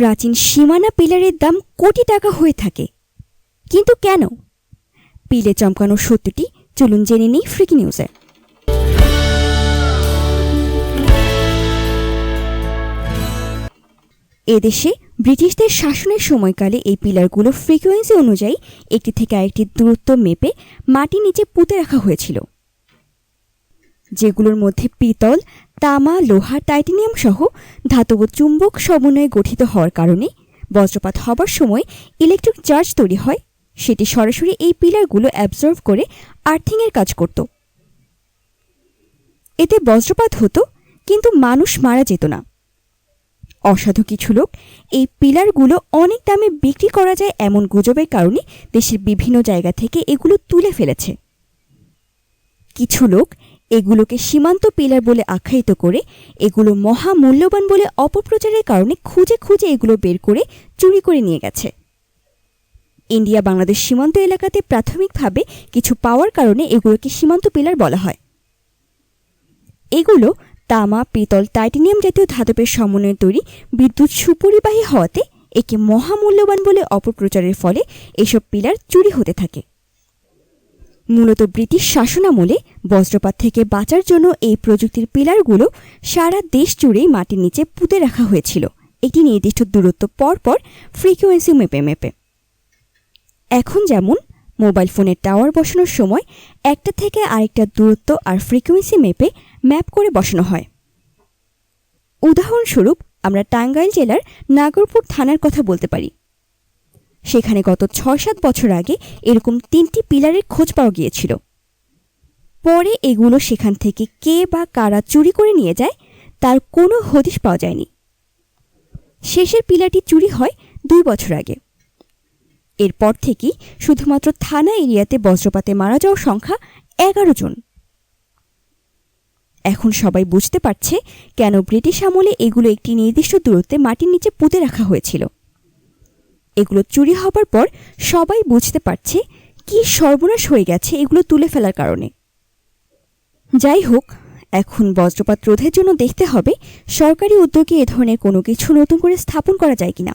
প্রাচীন সীমানা পিলারের দাম কোটি টাকা হয়ে থাকে। কিন্তু কেন? পিলে চমকানো সত্যটি চলুন জেনে নিই ফ্রিকি নিউজে। এদেশে ব্রিটিশদের শাসনের সময়কালে এই পিলারগুলো ফ্রিকোয়েন্সি অনুযায়ী একটি থেকে আরেকটি দূরত্ব মেপে মাটির নিচে পুঁতে রাখা হয়েছিল। যেগুলোর মধ্যে পিতল, তামা, লোহা, টাইটেনিয়াম সহ ধাতব চুম্বক সমন্বয়ে গঠিত হওয়ার কারণে বজ্রপাত হবার সময় ইলেকট্রিক চার্জ তৈরি হয়। সেটি সরাসরি এই পিলারগুলো অ্যাবজর্ভ করে আর্থিংয়ের কাজ করত। এতে বজ্রপাত হতো, কিন্তু মানুষ মারা যেত না। অসাধু কিছু লোক এই পিলারগুলো অনেক দামে বিক্রি করা যায় এমন গুজবের কারণে দেশের বিভিন্ন জায়গা থেকে এগুলো তুলে ফেলেছে। কিছু লোক এগুলোকে সীমান্ত পিলার বলে আখ্যায়িত করে, এগুলো মহা মূল্যবান বলে অপপ্রচারের কারণে খুঁজে খুঁজে এগুলো বের করে চুরি করে নিয়ে গেছে। ইন্ডিয়া বাংলাদেশ সীমান্ত এলাকাতে প্রাথমিকভাবে কিছু পাওয়ার কারণে এগুলোকে সীমান্ত পিলার বলা হয়। এগুলো তামা, পিতল, টাইটেনিয়াম জাতীয় ধাতবের সমন্বয়ে তৈরি বিদ্যুৎ সুপরিবাহী হওয়াতে একে মহামূল্যবান বলে অপপ্রচারের ফলে এসব পিলার চুরি হতে থাকে। মূলত ব্রিটিশ শাসনামলে বজ্রপাত থেকে বাঁচার জন্য এই প্রযুক্তির পিলারগুলো সারা দেশ জুড়েই মাটির নিচে পুঁতে রাখা হয়েছিল। একটি নির্দিষ্ট দূরত্ব পর পর ফ্রিকোয়েন্সি মেপে মেপে। এখন যেমন মোবাইল ফোনের টাওয়ার বসানোর সময় একটা থেকে আরেকটা দূরত্ব আর ফ্রিকোয়েন্সি মেপে ম্যাপ করে বসানো হয়। উদাহরণস্বরূপ আমরা টাঙ্গাইল জেলার নাগরপুর থানার কথা বলতে পারি। সেখানে গত ছয় সাত বছর আগে এরকম তিনটি পিলারের খোঁজ পাওয়া গিয়েছিল। পরে এগুলো সেখান থেকে কে বা কারা চুরি করে নিয়ে যায়, তার কোনো হদিশ পাওয়া যায়নি। শেষের পিলারটি চুরি হয় দুই বছর আগে। এরপর থেকেই শুধুমাত্র থানা এরিয়াতে বজ্রপাতে মারা যাওয়ার সংখ্যা এগারো জন। এখন সবাই বুঝতে পারছে কেন ব্রিটিশ আমলে এগুলো একটি নির্দিষ্ট দূরত্বে মাটির নিচে পুঁতে রাখা হয়েছিল। এগুলো চুরি হবার পর সবাই বুঝতে পারছে কি সর্বনাশ হয়ে গেছে এগুলো তুলে ফেলার কারণে। যাই হোক, এখন বজ্রপাত রোধের জন্য দেখতে হবে সরকারি উদ্যোগে এ ধরনের কোনো কিছু নতুন করে স্থাপন করা যায় কিনা।